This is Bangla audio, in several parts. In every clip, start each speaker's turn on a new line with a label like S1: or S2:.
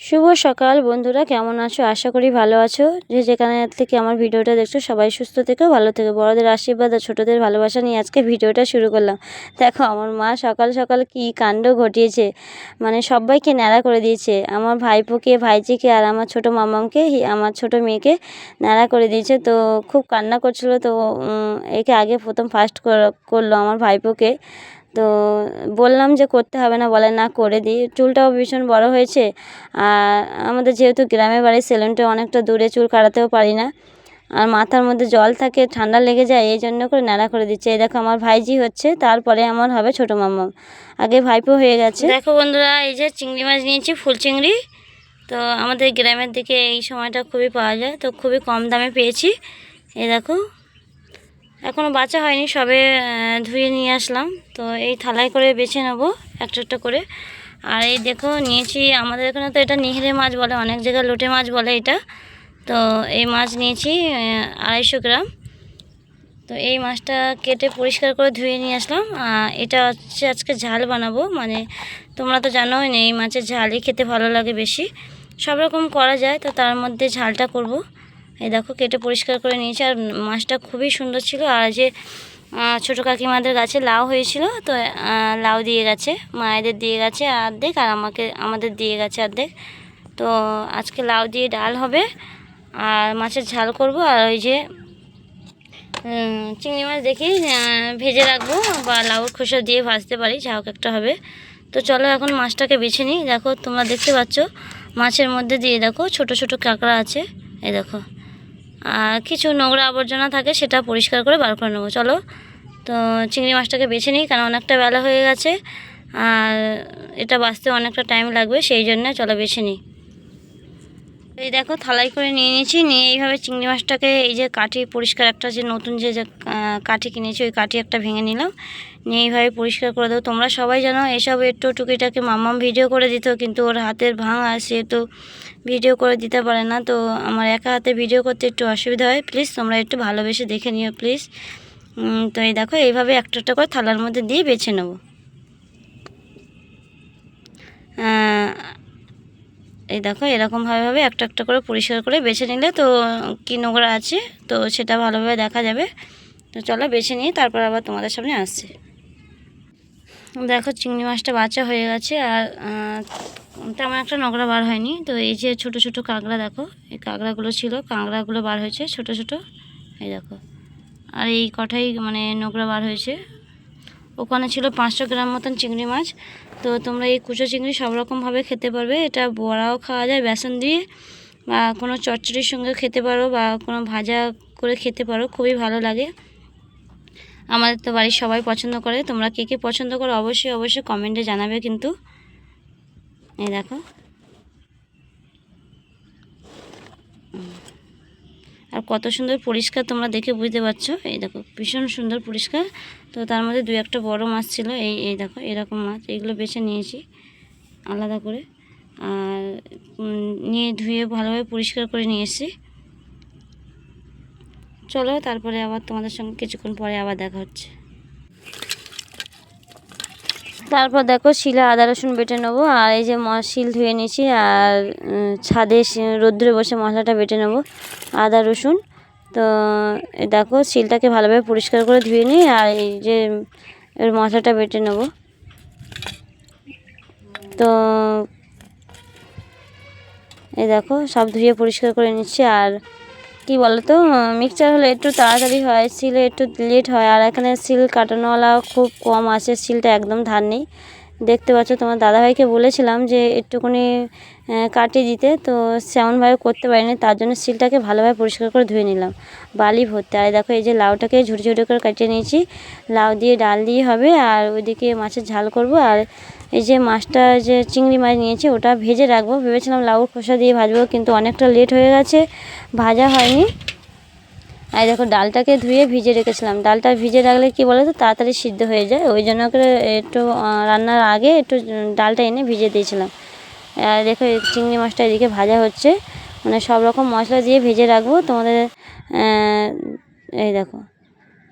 S1: শুভ সকাল বন্ধুরা, কেমন আছো? আশা করি ভালো আছো। যে যেখানে থেকে আমার ভিডিওটা দেখছ, সবাই সুস্থ থেকো, ভালো থেকে। বড়দের আশীর্বাদ আর ছোটোদের ভালোবাসা নিয়ে আজকে ভিডিওটা শুরু করলাম। দেখো, আমার মা সকাল সকাল কি কাণ্ড ঘটিয়েছে। মানে সবাইকে ন্যাড়া করে দিয়েছে। আমার ভাইপোকে, ভাইজিকে আর আমার ছোটো মামামকে আমার ছোট মেয়েকে ন্যাড়া করে দিয়েছে। তো খুব কান্না করছিল। তো একে আগে প্রথম ফার্স্ট করল আমার ভাইপোকে। তো বললাম যে করতে হবে না, বলে না, করে দিই। চুলটাও ভীষণ বড় হয়েছে। আর আমাদের যেহেতু গ্রামের বাড়ি, সেলুনটা অনেকটা দূরে, চুল কাটাতেও পারি না। আর মাথার মধ্যে জল থাকে, ঠান্ডা লেগে যায়, এই জন্য করে নাড়া করে দিচ্ছে। এই দেখো আমার ভাইজি হচ্ছে, তারপরে আমার হবে ছোটো মাম্মা আগে ভাইপো হয়ে গেছে। দেখো বন্ধুরা, এই যে চিংড়ি মাছ নিয়েছি, ফুল চিংড়ি। তো আমাদের গ্রামের দিকে এই সময়টা খুবই পাওয়া যায়, তো খুবই কম দামে পেয়েছি। এই দেখো এখনও বাঁচা হয়নি, সবে ধুয়ে নিয়ে আসলাম। তো এই থালায় করে বেছে নেব, একটা একটা করে। আর এই দেখো, নিয়েছি, আমাদের এখানে তো এটা নিহরে মাছ বলে, অনেক জায়গায় লোটে মাছ বলে এটা। তো এই মাছ নিয়েছি আড়াইশো গ্রাম। তো এই মাছটা কেটে পরিষ্কার করে ধুয়ে নিয়ে আসলাম। এটা হচ্ছে আজকে ঝাল বানাবো মানে তোমরা তো জানোই না, এই মাছের ঝালই খেতে ভালো লাগে বেশি। সব রকম করা যায়, তো তার মধ্যে ঝালটা করব। এই দেখো কেটে পরিষ্কার করে নিয়েছি, আর মাছটা খুবই সুন্দর ছিল। আর যে ছোটো কাকিমাদের গাছে লাউ হয়েছিল, তো লাউ দিয়ে গেছে, মায়েদের দিয়ে গেছে অর্ধেক আর আমাকে, আমাদের দিয়ে গেছে অর্ধেক তো আজকে লাউ দিয়ে ডাল হবে, আর মাছের ঝাল করব, আর ওই যে চিংড়ি মাছ দেখি ভেজে রাখব, বা লাউর খোসা দিয়ে ভাজতে পারি, যা হোক একটা হবে। তো চলো এখন মাছটাকে বেছে নিই। দেখো, তোমরা দেখতে পাচ্ছ, মাছের মধ্যে দিয়ে দেখো, ছোট ছোট কাঁকড়া আছে, এই দেখো। কিছু নোংরা আবর্জনা থাকে সেটা পরিষ্কার করে বার করে নেব। চলো, তো চিংড়ি মাছটাকে বেছে নিই, কারণ অনেকটা বেলা হয়ে গেছে, আর এটা বাঁচতে অনেকটা টাইম লাগবে, সেই জন্য চলো বেছে নিই। এই দেখো থালাই করে নিয়ে নিয়েছি। নিয়ে এইভাবে চিংড়ি মাছটাকে এই যে কাঠি, পরিষ্কার একটা যে নতুন যে কাঠি কিনেছি, ওই কাঠি একটা ভেঙে নিলাম। নিয়ে এইভাবে পরিষ্কার করে দেবো। তোমরা সবাই জানো, এসব একটু টুকিটাকে মাম্মাম ভিডিও করে দিত, কিন্তু ওর হাতের ভাঙা, সে তো ভিডিও করে দিতে পারে না। তো আমার একা হাতে ভিডিও করতে একটু অসুবিধা হয়। প্লিজ, তোমরা একটু ভালোবেসে দেখে নিও, প্লিজ। তো এই দেখো, এইভাবে একটা একটা করে থালার মধ্যে দিয়ে বেছে নেব। এই দেখো, এরকমভাবে একটা একটা করে পরিষ্কার করে বেছে নিলে তো, কী নোংরা আছে, তো সেটা ভালোভাবে দেখা যাবে। তো চলো বেছে নিয়ে তারপর আবার তোমাদের সামনে আসছে। দেখো, চিংড়ি মাছটা বাচ্চা হয়ে গেছে, আর তেমন একটা নোংরা বার হয়নি। তো এই যে ছোট ছোট কাঁকড়া দেখো, এই কাঁকড়াগুলো ছিল, কাঁকড়াগুলো বার হয়েছে ছোট ছোট। এই দেখো, আর এই কটাই মানে নোংরা বার হয়েছে। ওখানে ছিল পাঁচশো গ্রাম মতন চিংড়ি মাছ। তো তোমরা এই কুচো চিংড়ি সব রকমভাবে খেতে পারবে। এটা বড়াও খাওয়া যায়, বেসন দিয়ে বা কোনো চচ্চড়ির সঙ্গে খেতে পারো বা কোনো ভাজা করে খেতে পারো, খুবই ভালো লাগে। আমাদের তো বাড়ির সবাই পছন্দ করে। তোমরা কে কে পছন্দ করো অবশ্যই অবশ্যই কমেন্টে জানাবে কিন্তু। এই দেখো। আর কত সুন্দর পরিষ্কার তোমরা দেখে বুঝতে পারছ। এই দেখো, ভীষণ সুন্দর পরিষ্কার। তো তার মধ্যে দু একটা বড় মাছ ছিল, এই এই দেখো, এরকম মাছ, এগুলো বেছে নিয়েছি আলাদা করে। আর নিয়ে ধুয়ে ভালোভাবে পরিষ্কার করে নিয়ে এসেছি। চলো, তারপরে আবার তোমাদের সঙ্গে কিছুক্ষণ পরে আবার দেখা হচ্ছে। তারপর দেখো শিলে আদা, রসুন বেটে নেব, আর এই যে শিল ধুয়ে নিয়েছি, আর ছাদে রোদ্রে বসে মশলাটা বেটে নেব, আদা, রসুন। তো দেখো শিলটাকে ভালোভাবে পরিষ্কার করে ধুয়ে নিই আর এই যে, এর মশলাটা বেটে নেব। তো এই দেখো সব ধুয়ে পরিষ্কার করে নিচ্ছি, আর কি বলতো? মিক্সচার হলে একটু তাড়াতাড়ি হয় সিলে একটু লেট হয়। আর এখানে সিল কাটানোওয়ালা খুব কম আছে সিলটা একদম ধার নেই। দেখতে পাচ্ছ, তোমার দাদাভাইকে বলেছিলাম যে একটুখানি কাটিয়ে দিতে। তো সেমনভাবে করতে পারিনি, তার জন্য সিলটাকে ভালোভাবে পরিষ্কার করে ধুয়ে নিলাম। বালি ভরতে। আর দেখো, এই যে লাউটাকে ঝুড়ি ঝুড়ি করে কাটিয়ে নিয়েছি। লাউ দিয়ে ডাল দিয়ে হবে, আর ওইদিকে মাছের ঝাল করব। আর এই যে মাছটা যে চিংড়ি মাছ নিয়েছি, ওটা ভেজে রাখব। ভেবেছিলাম লাউর খোসা দিয়ে ভাজবো, কিন্তু অনেকটা লেট হয়ে গেছে, ভাজা হয়নি। আর দেখো, ডালটাকে ধুয়ে ভিজে রেখেছিলাম। ডালটা ভিজে রাখলে কি বলো তো তাড়াতাড়ি সিদ্ধ হয়ে যায়। ওই জন্য করে একটু রান্নার আগে একটু ডালটা এনে ভিজে দিয়েছিলাম। আর দেখো চিংড়ি মাছটা এদিকে ভাজা হচ্ছে। মানে সব রকম মশলা দিয়ে ভেজে রাখব। তোমাদের এই দেখো।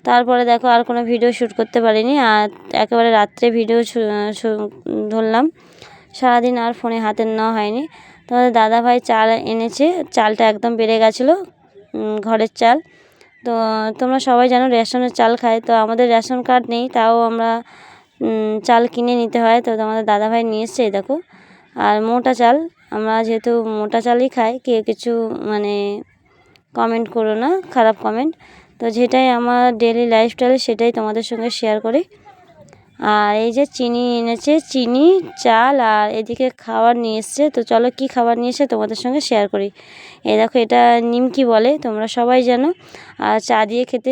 S1: তারপরে দেখো আর কোনো ভিডিও শ্যুট করতে পারিনি, আর একেবারে রাত্রে ভিডিও ধরলাম। সারাদিন আর ফোনে হাতের নেওয়া হয়নি। তোমাদের দাদাভাই চাল এনেছে, চালটা একদম বেড়ে গেছিল ঘরের চাল। তো তোমরা সবাই জানো রেশনের চাল খায়, তো আমাদের রেশন কার্ড নেই, তাও আমরা চাল কিনে নিতে হয়। তো তোমাদের দাদাভাই নিয়ে এসছে দেখো। আর মোটা চাল, আমরা যেহেতু মোটা চালই খাই, কেউ কিছু মানে কমেন্ট করো না, খারাপ কমেন্ট তো যেটাই আমার ডেলি লাইফস্টাইল সেটাই তোমাদের সঙ্গে শেয়ার করি। আর এই যে চিনি এনেছে, চিনি, চাল আর এদিকে খাবার নিয়ে এসছে। তো চলো কি খাবার নিয়ে এসে তোমাদের সঙ্গে শেয়ার করি। এই দেখো, এটা নিমকি বলে, তোমরা সবাই জানো। আর চা দিয়ে খেতে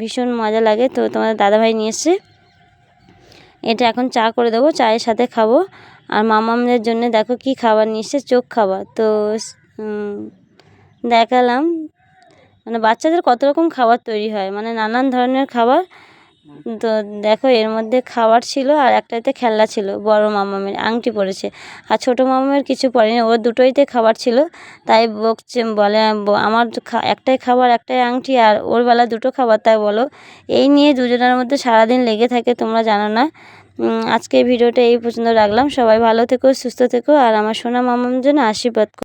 S1: ভীষণ মজা লাগে। তো তোমাদের দাদাভাই নিয়ে এসছে। এটা এখন চা করে দেবো, চায়ের সাথে খাব। আর মামামদের জন্য দেখো কি খাবার নিয়ে এসছে, চোখ খাবার। তো দেখালাম। মানে বাচ্চাদের কত রকম খাবার তৈরি হয়? মানে নানান ধরনের খাবার। তো দেখো, এর মধ্যে খাবার ছিল আর একটাতে খেলনা ছিল, বড় মামামের, আংটি পড়েছে আর ছোটো মামামের কিছু পড়েনি ওর দুটোইতে খাবার ছিল। তাই বকছে, বলে আমার একটাই খাবার, একটাই আংটি, আর ওর বেলা দুটো খাবার, তাই বলো। এই নিয়ে দুজনের মধ্যে সারাদিন লেগে থাকে, তোমরা জানো না। আজকে ভিডিওটা এই পর্যন্ত রাখলাম। সবাই ভালো থেকো, সুস্থ থেকো, আর আমার সোনা মামার জন্য আশীর্বাদ।